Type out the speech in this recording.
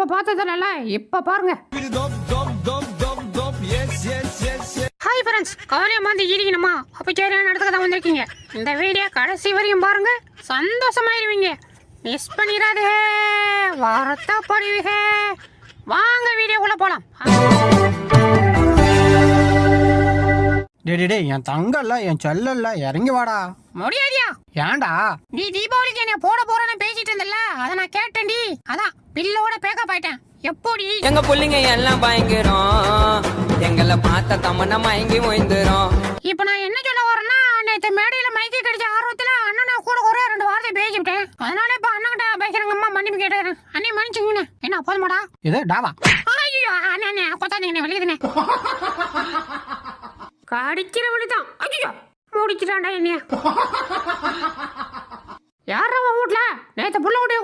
நம்ம பார்த்ததில்ல இப்ப பாருங்க. ஹாய் ஃப்ரெண்ட்ஸ் கவலையை வந்து இருக்கணுமா அப்போ சரியான இடத்துக்கு தான் வந்திருக்கீங்க. இந்த வீடியோ கடைசி வரையும் பாருங்க. சந்தோஷமாயிருவீங்க. மிஸ் பண்ணிடாதே வருத்தப்படுவீங்க வாங்க வீடியோக்குள்ள போலாம். டே டே டேய் என் தங்கல்ல என் செல்லல்ல இறங்கி வாடா. முடியாதியா? ஏன்டா? நீ தீபாவளிக்கு என்ன போட போறேன்னு பேசிட்டு இருந்தல அதை நான் கேட்டேன்டி. அதான் பில்லோட பேக்கப் ஆயிட்டேன். எப்படி? எங்க புள்ளைங்க எல்லாம் பயங்கரம். எங்களை பார்த்த தமன்னா மயங்கி ஓய்ந்துரும். இப்போ நான் என்ன சொல்ல வரேன்னா நேற்று மேடையில் மைக்கி கிடைச்ச ஆர்வத்தில் அண்ணனை கூட குறைய ரெண்டு வார்த்தை பேசிவிட்டேன் அதனால இப்போ அண்ணன்கிட்ட பேசுறேங்க அம்மா மன்னிப்பு கேட்டுக்கிறேன். அண்ணே மன்னிச்சுங்கண்ணே என்ன போதுமாடா? இது டாவா. ஐயோ அண்ணே கொத்தாதீங்கண்ணே வெளியுதுண்ணே கடிக்கிற வழிதான் ஐயோ முடிச்சிட்டான்டா என்னைய. யார் அவன் வீட்ல நேற்று புள்ள குட்டியை